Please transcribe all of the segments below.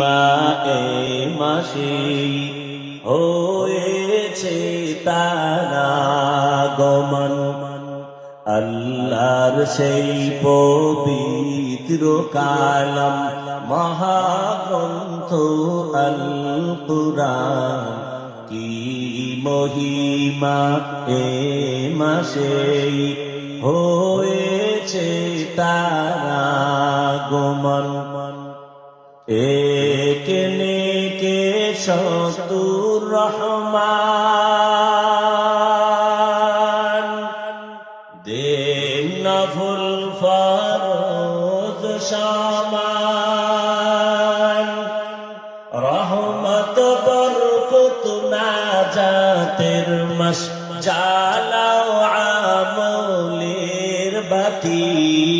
মা এ মাসে হয়েছে তারা গমন। আল্লাহর সেই পবিত্র কালাম, মহাগ্রন্থ আল কুরআন কি মহিমা এ মাসে হয়েছে তারা একেনে কে রহমান। সামান। রহমত না জাতের মাস জালাও আমলের বাতি।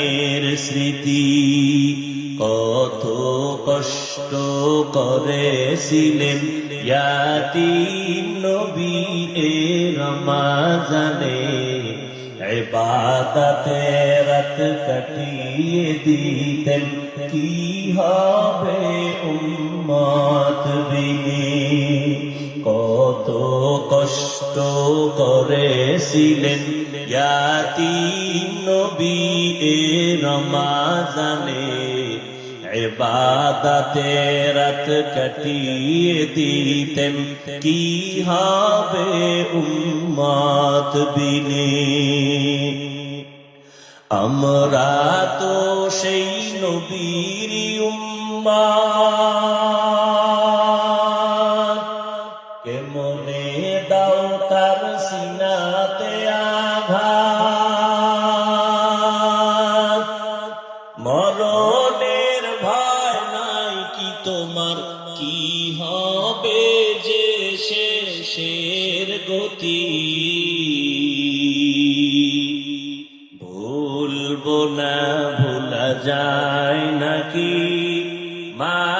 রমজানের স্মৃতি কত কষ্ট করেছিলেন। ইয়াতি নবী এ রমাজানে ইবাদতে রাত কাটিয়ে দিতেন। কি হবে উম্মত বিনে কষ্ট করেছিলেন। নবী এ রমাজানে ইবাদতে রাত কাটিয়ে দিতেন। কি হবে উম্মত বিনে? আমরা তো সেই নবীর উম্মত। কেমনে দাও তার সিনাতে আঘাত? মরণের ভয় নাই কি তোমার? কি হবে যে শেষের গতি? ভুলবো না, ভুলা যায় নাকি? মাহে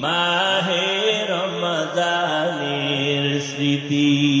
মাহে রমাজানের স্মৃতি।